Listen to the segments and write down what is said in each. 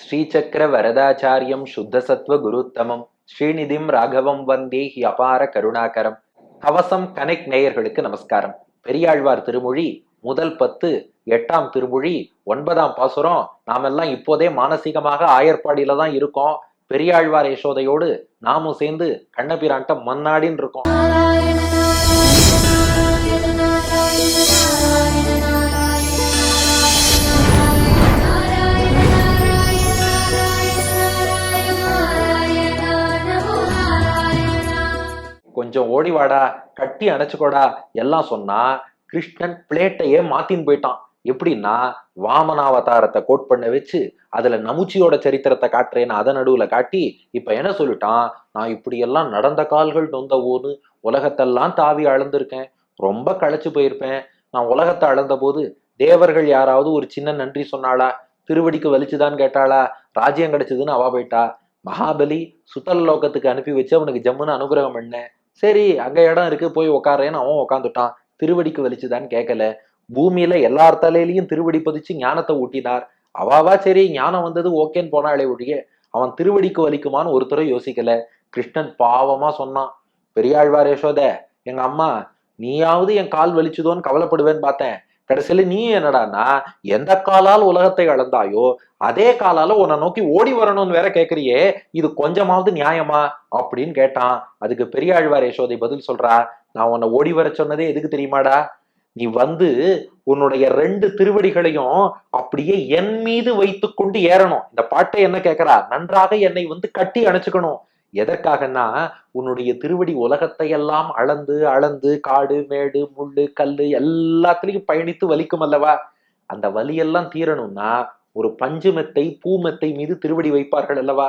ஸ்ரீசக்கர வரதாச்சாரியம் சுத்தசத்வ குருத்தமம். ஸ்ரீநிதிம் ராகவம் வந்தே he அபார கருணாகரம். கவசம் connect நேயர்களுக்கு நமஸ்காரம். பெரியாழ்வார் திருமொழி முதல் பத்து எட்டாம் திருமொழி ஒன்பதாம் பாசுரம் நாமெல்லாம் இப்போதே மானசீகமாக ஆயர்பாடியில தான் இருக்கோம். பெரியாழ்வார் யசோதையோடு நாமும் சேர்ந்து கண்ணபிரான்ட்ட மன்னாடின்னு இருக்கோம். கொஞ்சம் ஓடிவாடா கட்டி அணைச்சுக்கோடா எல்லாம் சொன்னா கிருஷ்ணன் பிளேட்டையே மாத்தின்னு போயிட்டான். எப்படின்னா வாமனாவதாரத்தை கோட் பண்ண வச்சு அதுல நமுச்சியோட சரித்திரத்தை காட்டுறேன்னு அதை நடுவுல காட்டி இப்ப என்ன சொல்லிட்டான்? நான் இப்படியெல்லாம் நடந்த கால்கள் நொந்த ஊன்னு உலகத்தெல்லாம் தாவி அளந்திருக்கேன். ரொம்ப களைச்சு போயிருப்பேன். நான் உலகத்தை அளந்த போது தேவர்கள் யாராவது ஒரு சின்ன நன்றி சொன்னாளா? திருவடிக்கு வலிச்சுதான்னு கேட்டாளா? ராஜ்யம் கிடைச்சதுன்னு அவா போயிட்டா. மகாபலி சுத்தல் லோகத்துக்கு அனுப்பி வச்சு அவனுக்கு ஜம்முன்னு அனுகிரகம் பண்ணேன். சரி அங்க இடம் இருக்கு போய் உக்காரேன்னு அவன் உக்காந்துட்டான். திருவடிக்கு வலிச்சுதான்னு கேட்கல பூமியில எல்லார் தலையிலையும் திருவடி பதிச்சு ஞானத்தை ஊட்டினார். அவாவா சரி ஞானம் வந்தது ஓகேன்னு போனாலே ஒழிய அவன் திருவடிக்கு வலிக்குமான்னு ஒருத்தரை யோசிக்கல. கிருஷ்ணன் பாவமா சொன்னான். பெரியாழ்வார் யசோத எங்க அம்மா நீயாவது என் கால் வலிச்சுதோன்னு கவலைப்படுவேன்னு பார்த்தேன். கடைசியில் நீ என்னடான்னா எந்த காலால் உலகத்தை அளந்தாயோ அதே காலால உன்னை நோக்கி ஓடி வரணும்னு வேற கேட்குறியே இது கொஞ்சமாவது நியாயமா? அப்படின்னு கேட்டான். அதுக்கு பெரியாழ்வார் யசோதை பதில் சொல்றா நான் உன்னை ஓடி வர சொன்னதே எதுக்கு தெரியுமாடா? நீ வந்து உன்னுடைய ரெண்டு திருவடிகளையும் அப்படியே என் மீது வைத்துக்கொண்டு ஏறணும். இந்த பாட்டை என்ன கேட்கறா நன்றாக என்னை வந்து கட்டி அணைச்சுக்கணும். எதற்காகன்னா உன்னுடைய திருவடி உலகத்தை எல்லாம் அளந்து அளந்து காடு மேடு முள்ளு கல்லு எல்லாத்துலயும் பயணித்து வலிக்கும் அல்லவா? அந்த வலியெல்லாம் தீரணும்னா ஒரு பஞ்சு மெத்தை பூ மெத்தை மீது திருவடி வைப்பார்கள் அல்லவா?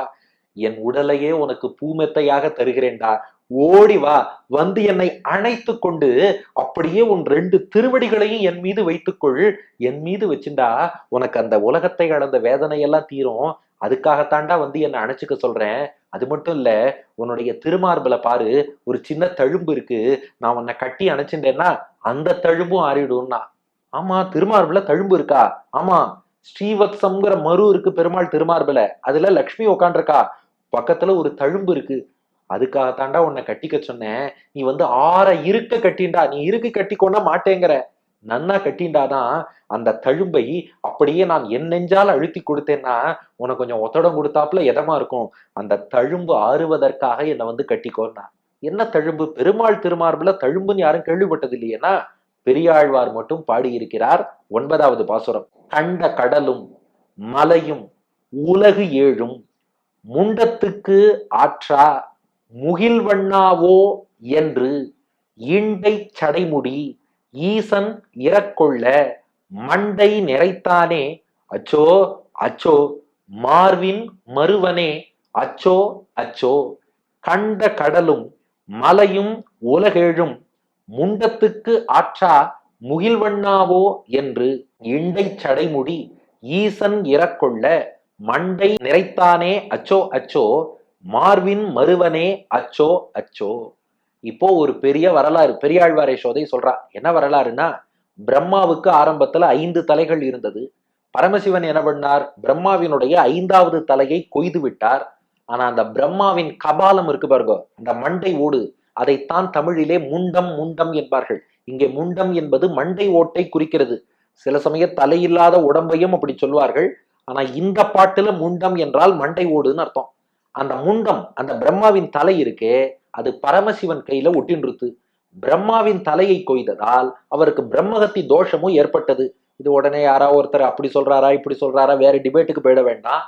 என் உடலையே உனக்கு பூமெத்தையாக தருகிறேன்டா. ஓடி வா வந்து என்னை அணைத்து கொண்டு அப்படியே உன் ரெண்டு திருவடிகளையும் என் மீது வைத்துக்கொள். என் மீது வச்சுண்டா உனக்கு அந்த உலகத்தை அளந்த வேதனையெல்லாம் தீரும். அதுக்காகத்தாண்டா வந்து என்னை அணைச்சிக்க சொல்றேன். அது மட்டும் இல்ல உன்னுடைய திருமார்புல பாரு ஒரு சின்ன தழும்பு இருக்கு. நான் உன்னை கட்டி அணைச்சிட்டேன்னா அந்த தழும்பும் ஆறிடும்னா. ஆமா திருமார்பில தழும்பு இருக்கா? ஆமா. ஸ்ரீவத்சம்ங்கிற மரு இருக்கு பெருமாள் திருமார்பில. அதுல லக்ஷ்மி உக்காண்டிருக்கா? பக்கத்துல ஒரு தழும்பு இருக்கு. அதுக்காகத்தாண்டா உன்னை கட்டிக்க சொன்னேன். நீ வந்து ஆற இருக்க கட்டின்டா நீ இருக்கு கட்டிக்கொண்டா மாட்டேங்கிற. நன்னா கட்டிண்டாதான் அந்த தழும்பை அப்படியே நான் என் நெஞ்சால் அழுத்தி கொடுத்தேன்னா உனக்கு கொஞ்சம் ஒத்தடம் கொடுத்தாப்புல எதமா இருக்கும்? அந்த தழும்பு ஆறுவதற்காக என்னை வந்து கட்டிக்கோன்னா என்ன தழும்பு? பெருமாள் திருமார்புல தழும்புன்னு யாரும் கேள்விப்பட்டது இல்லையேனா பெரியாழ்வார் மட்டும் பாடியிருக்கிறார் ஒன்பதாவது பாசுரம். கண்ட கடலும் மலையும் உலகு ஏழும் முண்டத்துக்கு ஆற்றா முகில்வண்ணாவோ என்று இண்டை சடைமுடி ஈசன் இறக்கொள்ள மண்டை நிறைத்தானே? அச்சோ அச்சோ மார்வின் மறுவனே அச்சோ அச்சோ. கண்ட கடலும் மலையும் உலகேழும் முண்டத்துக்கு ஆற்றா முகில்வண்ணாவோ என்று இண்டை சடைமுடி ஈசன் இறக்கொள்ள மண்டை நிறைத்தானே? அச்சோ அச்சோ மார்வின் மறுவனே அச்சோ அச்சோ. இப்போ ஒரு பெரிய வரலாறு பெரியாழ்வாரை சோதை சொல்றா என்ன வரலாறுனா பிரம்மாவுக்கு ஆரம்பத்துல ஐந்து தலைகள் இருந்தது. பரமசிவன் என்ன பண்ணார்? பிரம்மாவினுடைய ஐந்தாவது தலையை கொய்து விட்டார். ஆனா அந்த பிரம்மாவின் கபாலம் இருக்கு பாருங்க அந்த மண்டை ஓடு அதைத்தான் தமிழிலே முண்டம் முண்டம் என்பார்கள். இங்கே முண்டம் என்பது மண்டை ஓட்டை குறிக்கிறது. சில சமய தலையில்லாத உடம்பையும் அப்படி சொல்வார்கள். ஆனா இந்த பாட்டுல முண்டம் என்றால் மண்டை ஓடுன்னு அர்த்தம். அந்த முண்டம் அந்த பிரம்மாவின் தலை இருக்கே அது பரமசிவன் கையில ஒட்டின்றுத்து பிரம்மாவின் தலையை கொய்ததால் அவருக்கு பிரம்மகத்தி தோஷமும் ஏற்பட்டது. இது உடனே யாரா ஒருத்தர் அப்படி சொல்றாரா இப்படி சொல்றாரா வேற டிபேட்டுக்கு போயிட வேண்டாம்.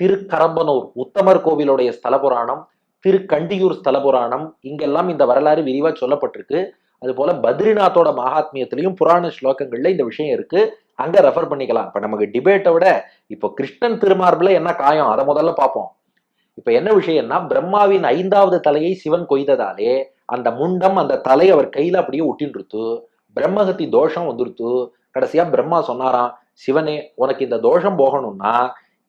திருக்கரம்பனூர் உத்தமர் கோவிலுடைய ஸ்தல புராணம் திருக்கண்டியூர் ஸ்தல புராணம் இங்கெல்லாம் இந்த வரலாறு விரிவா சொல்லப்பட்டிருக்கு. அது போல பத்ரிநாத்தோட மகாத்மியத்திலையும் புராண ஸ்லோகங்கள்ல இந்த விஷயம் இருக்கு. அங்க ரெஃபர் பண்ணிக்கலாம். இப்ப நமக்கு டிபேட்டை விட இப்போ கிருஷ்ணன் திருமார்பில் என்ன காயம்? அதை முதல்ல பார்ப்போம். இப்ப என்ன விஷயம்னா பிரம்மாவின் ஐந்தாவது தலையை சிவன் கொய்ததாலே அந்த முண்டம் அந்த தலை அவர் கையில அப்படியே ஒட்டின்றுத்து பிரம்மகத்தி தோஷம் வந்துருத்து. கடைசியா பிரம்மா சொன்னாராம் சிவனே உனக்கு இந்த தோஷம் போகணும்னா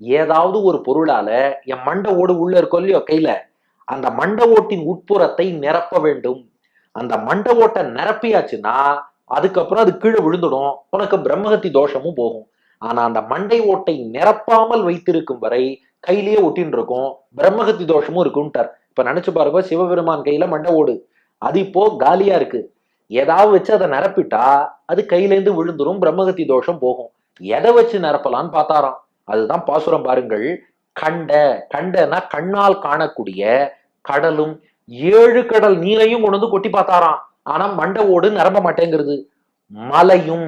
ஏதாவது ஒரு பொருளால என் மண்ட ஓடு உள்ள இருக்கோ இல்லையோ கையில அந்த மண்ட ஓட்டின் உட்புறத்தை நிரப்ப வேண்டும். அந்த மண்ட ஓட்டை நிரப்பியாச்சுன்னா அதுக்கப்புறம் அது கீழே விழுந்துடும். உனக்கு பிரம்மகத்தி தோஷமும் போகும். ஆனா அந்த மண்டை ஓட்டை நிரப்பாமல் வைத்திருக்கும் வரை கையிலேயே ஒட்டின்னு இருக்கும். பிரம்மகத்தி தோஷமும் இருக்கும்ட்டார். இப்ப நினைச்சு பாருங்க சிவபெருமான் கையில மண்டை ஓடு. அது இப்போ காலியா இருக்கு. ஏதாவது வச்சு அதை நிரப்பிட்டா அது கையிலேருந்து விழுந்துரும் பிரம்மகத்தி தோஷம் போகும். எதை வச்சு நிரப்பலான்னு பார்த்தாராம். அதுதான் பாசுரம் பாருங்கள். கண்ட கண்டனா கண்ணால் காணக்கூடிய கடலும் ஏழு கடல் நீரையும் கொண்டு வந்து கொட்டி பார்த்தாராம். ஆனா மண்டை ஓடு நிரம்ப மாட்டேங்கிறது. மலையும்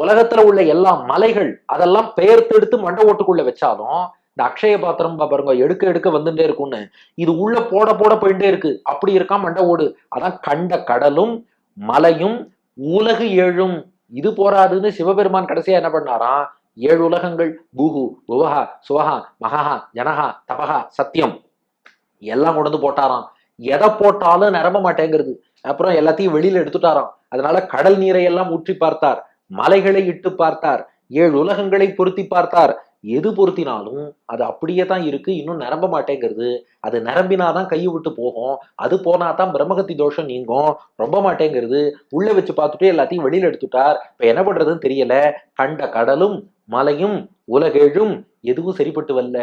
உலகத்துல உள்ள எல்லா மலைகள் அதெல்லாம் பெயர்த்தெடுத்து மண்டை ஓட்டுக்குள்ள வச்சாலும் இந்த அக்ஷய பாத்திரம் பாருங்க எடுக்க எடுக்க வந்துட்டே இருக்கும்னு. இது உள்ள போட போட போயிட்டே இருக்கு. அப்படி இருக்கா மண்டை ஓடு? அதான் கண்ட கடலும் மலையும் உலகு ஏழும். இது போராதுன்னு சிவபெருமான் கடைசியா என்ன பண்ணாராம் ஏழு உலகங்கள். பூஹு புவஹா சுவஹா மகஹா ஜனஹா தபஹா சத்தியம் எல்லாம் கொண்டு போட்டாராம். எதை போட்டாலும் நிரம்ப மாட்டேங்கிறது. அப்புறம் எல்லாத்தையும் வெளியில எடுத்துட்டாராம். அதனால கடல் நீரை எல்லாம் ஊற்றி பார்த்தார். மலைகளை இட்டு பார்த்தார். ஏழு உலகங்களை பொருத்தி பார்த்தார். எது பொருத்தினாலும் அது அப்படியே தான் இருக்கு இன்னும் நிரம்ப மாட்டேங்கிறது. அது நிரம்பினாதான் கையை விட்டு போகும். அது போனா தான் பிரம்மகத்தி தோஷம் நீங்கும். ரொம்ப மாட்டேங்கிறது. உள்ள வச்சு பார்த்துட்டு எல்லாத்தையும் வெளியில எடுத்துட்டார். இப்ப என்ன பண்றதுன்னு தெரியல. கண்ட கடலும் மலையும் உலகேழும் எதுவும் சரிப்பட்டு வரல.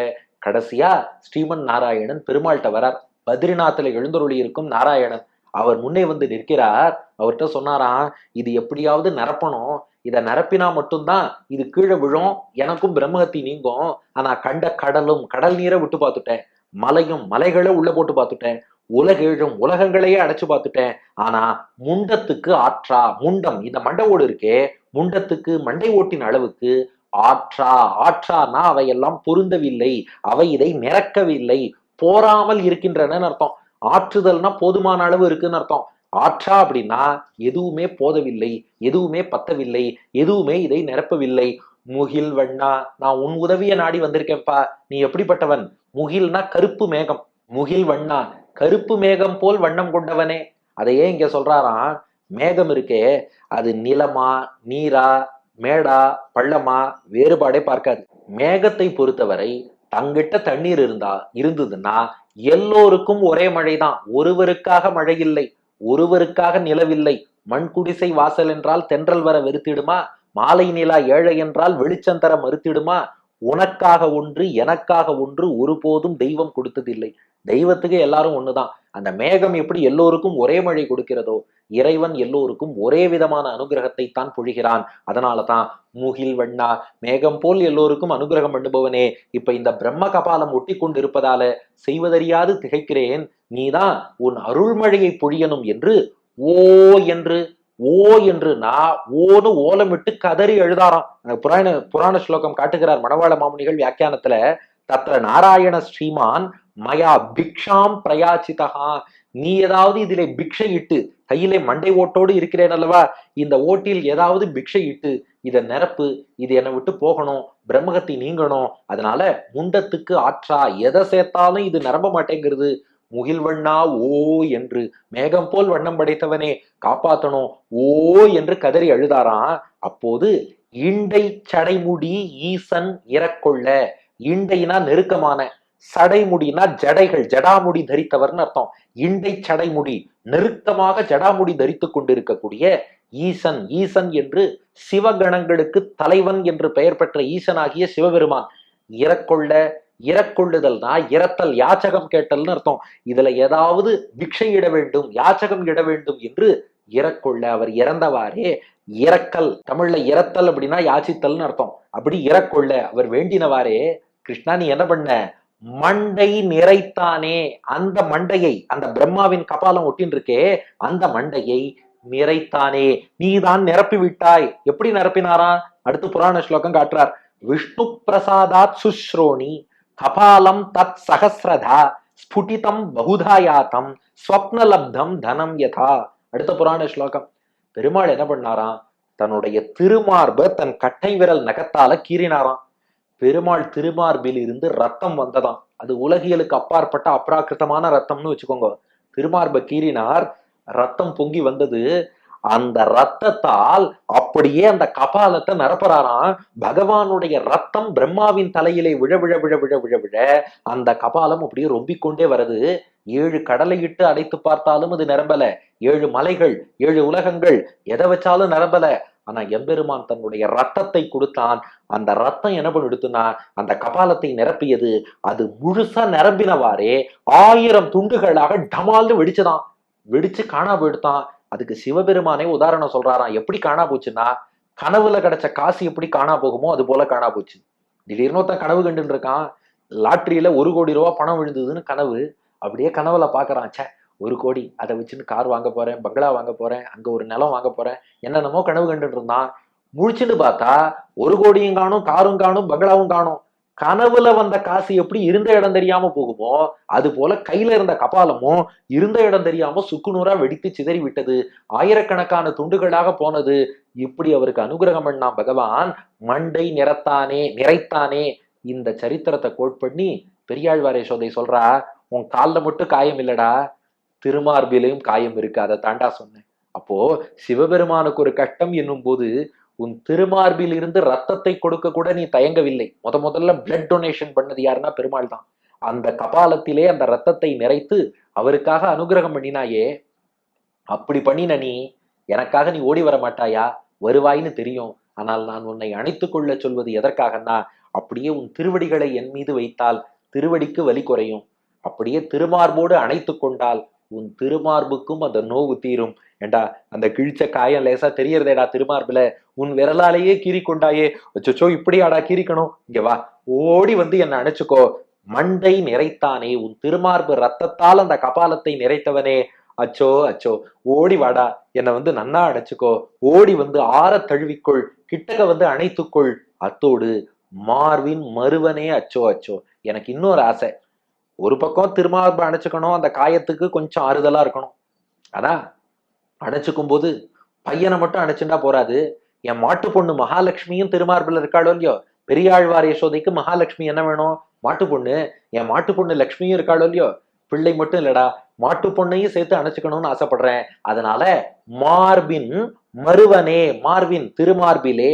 கடைசியா ஸ்ரீமன் நாராயணன் பெருமாள்கிட்ட வரார். பத்ரிநாத்தில் எழுந்தருளி இருக்கும் நாராயணன். அவர் முன்னே வந்து நிற்கிறார். அவர்கிட்ட சொன்னாராம் இது எப்படியாவது நிரப்பணும். இதை நிரப்பினா மட்டும்தான் இது கீழே விழும். எனக்கும் பிரம்மகத்தி நீங்கும். ஆனா கண்ட கடலும் கடல் நீரை விட்டு பார்த்துட்டேன். மலையும் மலைகளை உள்ள போட்டு பார்த்துட்டேன். உலகெழும் உலகங்களையே அடைச்சு பார்த்துட்டேன். ஆனா முண்டத்துக்கு ஆற்றா முண்டம் இந்த மண்டை ஓடு இருக்கே முண்டத்துக்கு மண்டை ஓட்டின் அளவுக்கு ஆற்றா ஆற்றானா அவையெல்லாம் பொருந்தவில்லை. அவை இதை நிரக்கவில்லை. போராமல் இருக்கின்றன அர்த்தம். ஆற்றுதல்னா போதுமான அளவு இருக்குன்னு அர்த்தம். ஆற்றா அப்படின்னா எதுவுமே போதவில்லை எதுவுமே பத்தவில்லை எதுவுமே இதை நிரப்பவில்லை. முகில் வண்ணா நான் உன் உதவிய நாடி வந்திருக்கேன்ப்பா. நீ எப்படிப்பட்டவன்? முகில்னா கருப்பு மேகம். முகில் வண்ணா கருப்பு மேகம் போல் வண்ணம் கொண்டவனே. அதையே இங்க சொல்றாராம்? மேகம் இருக்கே அது நிலமா நீரா மேடா பள்ளமா வேறுபாடே பார்க்காது. மேகத்தை பொறுத்தவரை தங்கிட்ட தண்ணீர் இருந்தா இருந்ததுன்னா எல்லோருக்கும் ஒரே மழைதான். ஒருவருக்காக மழை இல்லை ஒருவருக்காக நிலவில்லை. மண் குடிசை வாசல் என்றால் தென்றல் வர வெறுத்திடுமா? மாலை நிலா ஏழை என்றால் வெளிச்சந்தர மறுத்திடுமா? உனக்காக ஒன்று எனக்காக ஒன்று ஒருபோதும் தெய்வம் கொடுத்ததில்லை. தெய்வத்துக்கு எல்லாரும் ஒண்ணுதான். அந்த மேகம் எப்படி எல்லோருக்கும் ஒரே மழை கொடுக்கிறதோ இறைவன் எல்லோருக்கும் ஒரே விதமான அனுகிரகத்தை தான் பொழிகிறான். அதனால தான் மூகில் வண்ணா மேகம் போல் எல்லோருக்கும் அனுகிரகம் பண்ணுபவனே இப்ப இந்த பிரம்ம கபாலம் ஒட்டி கொண்டிருப்பதால செய்வதறியாது திகைக்கிறேன் நீதான் உன் அருள்மழையை பொழியணும் என்று ஓ என்று ஓ என்று நான் ஓன்னு ஓலமிட்டு கதறி எழுதாராம். அந்த புராண புராண ஸ்லோகம் காட்டுகிறார் மணவாள மாமுனிகள் வியாக்கியானத்துல தத்ர நாராயண ஸ்ரீமான் மயா பிக்ஷாம் பிரயாச்சிதகா நீ ஏதாவது இதிலே பிக்ஷை இட்டு கையிலே மண்டை ஓட்டோடு இருக்கிறேன் அல்லவா? இந்த ஓட்டில் ஏதாவது பிக்ஷை இட்டு இதை நிரப்பு இது என்னை விட்டு போகணும் பிரம்மகத்தை நீங்கணும். அதனால முண்டத்துக்கு ஆற்றா எதை சேர்த்தாலும் இது நிரம்ப மாட்டேங்கிறது. முகில் வண்ணா ஓ என்று மேகம் போல் வண்ணம் படைத்தவனே காப்பாத்தணும் ஓ என்று கதறி அழுதாராம். அப்போது இண்டை சடைமுடி ஈசன் இறக்கொள்ள இண்டைனா நெருக்கமான சடைமுடினா ஜடைகள் ஜடாமுடி தரித்தவர்னு அர்த்தம். இண்டை சடைமுடி நெருக்கமாக ஜடாமுடி தரித்து கொண்டிருக்கக்கூடிய ஈசன். ஈசன் என்று சிவகணங்களுக்கு தலைவன் என்று பெயர் பெற்ற ஈசனாகிய சிவபெருமான். இறக்கொள்ள இறக்கொள்ளுதல்னா இறத்தல் யாச்சகம் கேட்டல்னு அர்த்தம். இதுல ஏதாவது பிக்ஷை இட வேண்டும் யாச்சகம் இட வேண்டும் என்று இறக்கொள்ள அவர் இறந்தவாறே இறக்கல். தமிழ்ல இறத்தல் அப்படின்னா யாச்சித்தல்னு அர்த்தம். அப்படி இறக்கொள்ள அவர் வேண்டினவாறே கிருஷ்ணா நீ என்ன பண்ண? மண்டை நிறைத்தானே? அந்த மண்டையை அந்த பிரம்மாவின் கபாலம் ஒட்டின்னு இருக்கே அந்த மண்டையை நிறைத்தானே? நீதான் நிரப்பி விட்டாய். எப்படி நிரப்பினாரா அடுத்து புராண ஸ்லோகம் காட்டுறார். விஷ்ணு பிரசாதாத் சுஸ்ரோணி கபாலம் தத் சகசிரதா ஸ்புடிதம் பகுதாயாத்தம் ஸ்வப்னலப்தம் தனம் யதா. அடுத்த புராண ஸ்லோகம். பெருமாள் என்ன பண்ணாராம்? தன்னுடைய திருமார்ப தன் கட்டை விரல் நகத்தால கீறினாராம். பெருமாள் திருமார்பில் இருந்து ரத்தம் வந்ததாம். அது உலகியலுக்கு அப்பாற்பட்ட அப்ராக்கிருத்தமான ரத்தம்னு வச்சுக்கோங்க. திருமார்ப கீறினார் ரத்தம் பொங்கி வந்தது. அந்த ரத்தத்தால் அப்படியே அந்த கபாலத்தை நிரப்புறாராம். பகவானுடைய ரத்தம் பிரம்மாவின் தலையிலே விழ விழ விழ விழ விழ விழ அந்த கபாலம் அப்படியே ரொம்பிக் கொண்டே வருது. ஏழு கடலை இட்டு அடைத்து பார்த்தாலும் அது நிரம்பல. ஏழு மலைகள் ஏழு உலகங்கள் எதை வச்சாலும் நிரம்பல. ஆனா எம்பெருமான் தன்னுடைய ரத்தத்தை கொடுத்தான். அந்த ரத்தம் என்ன பண்ணிடுத்துனா அந்த கபாலத்தை நிரப்பியது. அது முழுசா நிரம்பினவாறே ஆயிரம் துண்டுகளாக டமால்னு வெடிச்சுதான். வெடிச்சு காணா போயிடுத்தான். அதுக்கு சிவபெருமானே உதாரணம் சொல்றாராம். எப்படி காணா போச்சுன்னா கனவுல கிடைச்ச காசு எப்படி காணா போகுமோ அது போல காணா போச்சு. திடீர்னு ஒருத்தன் கனவு கண்டுன்னு இருக்கான். லாட்டரியில ஒரு கோடி ரூபா பணம் விழுந்ததுன்னு கனவு அப்படியே கனவுல பாக்குறான். சே ஒரு கோடி அதை வச்சுன்னு கார் வாங்க போறேன் பங்களா வாங்க போறேன் அங்க ஒரு நிலம் வாங்க போறேன் என்னென்னமோ கனவு கண்டுட்டு இருந்தான் முழிச்சுட்டு பார்த்தா ஒரு கோடியும் காணும் காரும் காணும் பங்களாவும் காணும். கனவுல வந்த காசு எப்படி இருந்த இடம் தெரியாம போகுமோ அது போல கையில இருந்த கபாலமும் இருந்த இடம் தெரியாம சுக்குநூறா வெடித்து சிதறி விட்டது. ஆயிரக்கணக்கான துண்டுகளாக போனது. இப்படி அவருக்கு அனுகிரகம் பண்ணான் பகவான் மண்டை நிறத்தானே நிறைத்தானே. இந்த சரித்திரத்தை கோட் பண்ணி பெரியாழ்வார் யசோதை சொல்றா உன் கால்ல மட்டும் காயம் இல்லடா திருமார்பிலையும் காயம் இருக்கு. அதை தாண்டா சொன்னேன். அப்போ சிவபெருமானுக்கு ஒரு கட்டம் என்னும் போது உன் திருமார்பில் இருந்து ரத்தத்தை கொடுக்க கூட நீ தயங்கவில்லை. முத முதல்ல பிளட் டொனேஷன் பண்ணது யாருன்னா பெருமாள் தான். அந்த கபாலத்திலே அந்த ரத்தத்தை நிறைத்து அவருக்காக அனுகிரகம் பண்ணினாயே. அப்படி பண்ணின நீ எனக்காக நீ ஓடி வர மாட்டாயா? வருவாய்ன்னு தெரியும். ஆனால் நான் உன்னை அணைத்து கொள்ள சொல்வது எதற்காகன்னா அப்படியே உன் திருவடிகளை என் மீது வைத்தால் திருவடிக்கு வலி குறையும். அப்படியே திருமார்போடு அணைத்து கொண்டால் உன் திருமார்புக்கும் அந்த நோவு தீரும். ஏண்டா அந்த கிழிச்ச காயம் லேசா தெரியறதேடா திருமார்புல? உன் விரலாலேயே கீறி கொண்டாயே. அச்சோ இப்படியாடா கீறிக்கணும்? இங்க வா. ஓடி வந்து என்னை அணைச்சுக்கோ. மண்டை நிறைத்தானே உன் திருமார்பு ரத்தத்தால் அந்த கபாலத்தை நிறைத்தவனே. அச்சோ அச்சோ ஓடி வாடா. என்னை வந்து நன்னா அணைச்சுக்கோ. ஓடி வந்து ஆற தழுவிக்கொள். கிட்டக வந்து அணைத்துக்கொள். அத்தோடு மார்வின் மறுவனே அச்சோ அச்சோ. எனக்கு இன்னொரு ஆசை. ஒரு பக்கம் திருமார்பை அணைச்சிக்கணும் அந்த காயத்துக்கு கொஞ்சம் ஆறுதலாக இருக்கணும். அதான். அணைச்சிக்கும் போது பையனை மட்டும் அணைச்சுண்டா போறாது. என் மாட்டு பொண்ணு மகாலட்சுமியும் திருமார்பில் இருக்காளோ இல்லையோ? பெரியாழ்வார் யசோதைக்கு மகாலட்சுமி என்ன வேணும்? மாட்டு பொண்ணு. என் மாட்டு பொண்ணு லக்ஷ்மியும் இருக்காளோ இல்லையோ? பிள்ளை மட்டும் இல்லடா. மாட்டு பொண்ணையும் சேர்த்து அணைச்சிக்கணும்னு ஆசைப்படுறேன். அதனால மார்பின் மருவனே மார்பின் திருமார்பிலே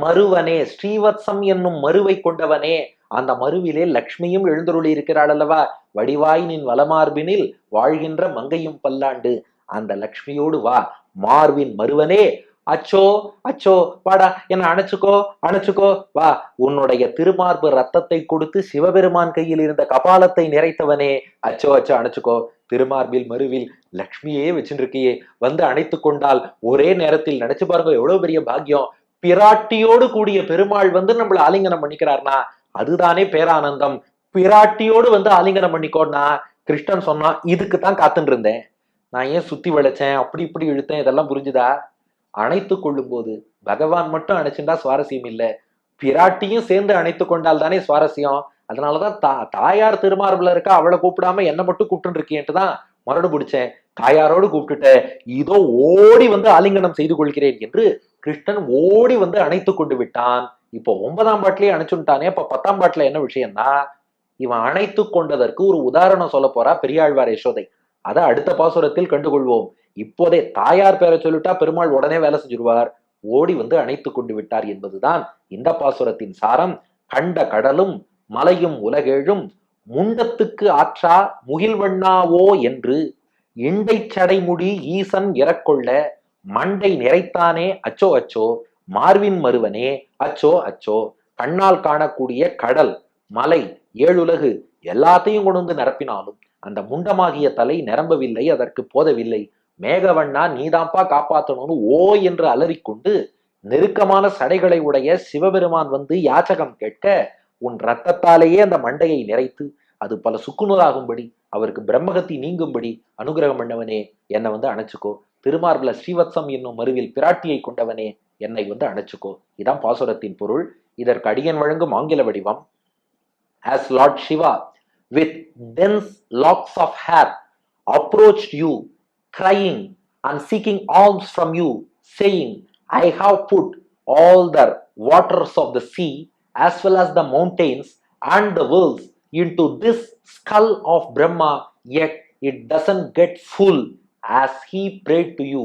மருவனே ஸ்ரீவத்சம் என்னும் மருவை கொண்டவனே அந்த மருவிலே லக்ஷ்மியும் எழுந்தருளி இருக்கிறாள் அல்லவா? வடிவாயினின் வலமார்பினில் வாழ்கின்ற மங்கையும் பல்லாண்டு. அந்த லக்ஷ்மியோடு வா மார்பின் மருவனே. அச்சோ அச்சோ வாடா என்ன அணைச்சுக்கோ அணைச்சுக்கோ. வா உன்னுடைய திருமார்பு ரத்தத்தை கொடுத்து சிவபெருமான் கையில் இருந்த கபாலத்தை நிறைத்தவனே. அச்சோ அச்சோ அணைச்சுக்கோ. திருமார்பில் மருவில் லக்ஷ்மியே வச்சுருக்கியே வந்து அணைத்து கொண்டால் ஒரே நேரத்தில் நினைச்சு பாருங்க எவ்வளவு பெரிய பாக்கியம். பிராட்டியோடு கூடிய பெருமாள் வந்து நம்மள ஆலிங்கனம் பண்ணிக்கிறார்னா அதுதானே பேரானந்தம். பிராட்டியோடு வந்து ஆலிங்கனம் பண்ணிக்கோன்னா கிருஷ்ணன் சொன்னா இதுக்கு தான் காத்துட்டு இருந்தேன். நான் ஏன் சுத்தி விளைச்சேன்? அப்படி இப்படி இழுத்தேன். இதெல்லாம் புரிஞ்சுதா? அணைத்து கொள்ளும் போது பகவான் மட்டும் அணைச்சுட்டா சுவாரஸ்யம் இல்லை. பிராட்டியும் சேர்ந்து அணைத்து கொண்டால் தானே சுவாரஸ்யம். அதனாலதான் தா தாயார் திருமார்பில் இருக்கா அவளை கூப்பிடாம என்ன மட்டும் கூப்பிட்டு இருக்கேன்ட்டு தான் மரடு பிடிச்சேன். தாயாரோடு கூப்பிட்டுட்ட இதோ ஓடி வந்து ஆலிங்கனம் செய்து கொள்கிறேன் என்று கிருஷ்ணன் ஓடி வந்து அணைத்து கொண்டு விட்டான். இப்போ ஒன்பதாம் பாட்டிலேயே அணைச்சுட்டானே இப்ப பத்தாம் பாட்டுல என்ன விஷயம்னா இவன் அணைத்து கொண்டதற்கு ஒரு உதாரணம் சொல்ல போறா பெரியாழ்வார் யசோதை. அதை அடுத்த பாசுரத்தில் கண்டுகொள்வோம். இப்போதே தாயார் பேரை சொல்லிட்டா பெருமாள் உடனே வேலை செஞ்சிருவார். ஓடி வந்து அணைத்து கொண்டு விட்டார் என்பதுதான் இந்த பாசுரத்தின் சாரம். கண்ட கடலும் மலையும் உலகேழும் முண்டத்துக்கு ஆற்றா முகில்வண்ணாவோ என்று இண்டை சடைமுடி ஈசன் இறக்கொள்ள மண்டை நிறைத்தானே அச்சோ அச்சோ மார்வின் மருவனே அச்சோ அச்சோ கண்ணால் காணக்கூடிய கடல் மலை ஏழுலகு எல்லாத்தையும் கொண்டு வந்து நிரப்பினாலும் அந்த முண்டமாகிய தலை நிரம்பவில்லை அதற்கு போதவில்லை. மேகவண்ணா நீதாம்பா காப்பாற்றணும்னு ஓ என்று அலறிக்கொண்டு நெருக்கமான சடைகளை உடைய சிவபெருமான் வந்து யாச்சகம் கேட்க உன் ரத்தத்தாலேயே அந்த மண்டையை நிறைத்து அது பல சுக்குநூறாகும்படி அவருக்கு பிரம்மகத்தி நீங்கும்படி அனுகிரகம் பண்ணவனே என்னை வந்து அணைச்சுக்கோ. திருமார்பில ஸ்ரீவத்சம் என்னும் மருவில் பிராட்டியை கொண்டவனே. என்னை வந்து அணைச்சிக்கோ இதான் பாசுரத்தின் பொருள் இதற்கு அடியன் வழங்கும் ஆங்கில வடிவம் as lord Shiva with dense locks of hair approach you crying and seeking alms from you saying I have put all the waters of the sea as well as the mountains and the worlds into this skull of Brahma yet it doesn't get full as he pray to you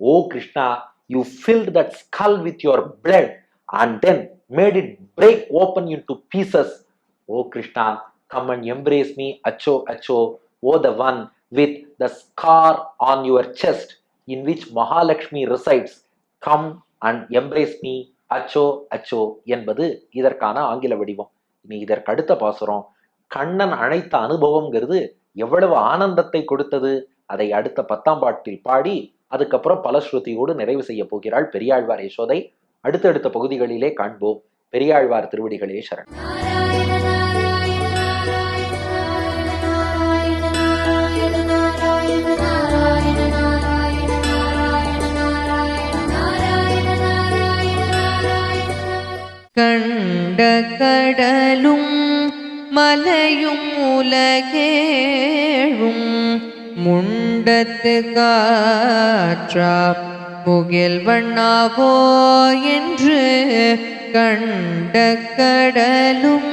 O Krishna you filled that skull with your blood and then made it break open into pieces. O Krishna, come and embrace me, Acho, Acho, O the one with the scar on your chest in which Mahalakshmi resides. Come and embrace me அச்சோ அச்சோ என்பது இதற்கான ஆங்கில வடிவம் இனி இதற்கு அடுத்த பாசுரம் கண்ணன் அழைத்த அனுபவம்ங்கிறது எவ்வளவு ஆனந்தத்தை கொடுத்தது அதை அடுத்த பத்தாம் பாட்டில் பாடி அதுக்கப்புறம் பலஸ்ருதியோடு நிறைவு செய்ய போகிறாள் பெரியாழ்வார் யசோதை. அடுத்தடுத்த பகுதிகளிலே காண்போம். பெரியாழ்வார் திருவடிகளே சரண். கண்ட கடலும் மலையும் உலகேழும் முண்டத்து காற்றா முகில் வண்ணாவோ என்று கண்ட கடலும்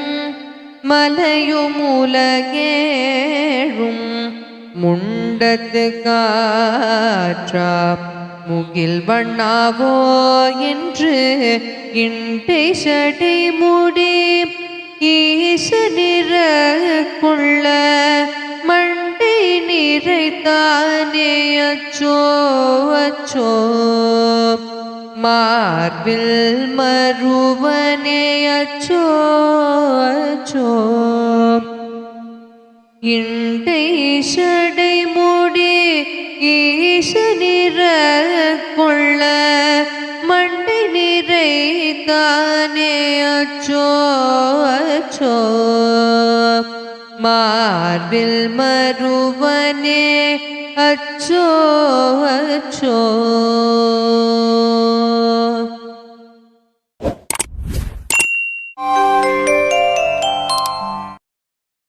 மலையும் உலகேழும். முண்டத்து காற்றா முகில் வண்ணாவோ என்று இண்டை சடை முடி ஈச நிற கொள்ள மண்டை நிறைத்தானே அச்சோ அச்சோ. மார்பில் மறுவனே அச்சோ அச்சோ. இண்டை சடை மூடி ஈச நிற கொள்ள மண்டை நிறைத்தானே அச்சோ அச்சோ. மார்பில் மறுவனே அச்சோ அச்சோ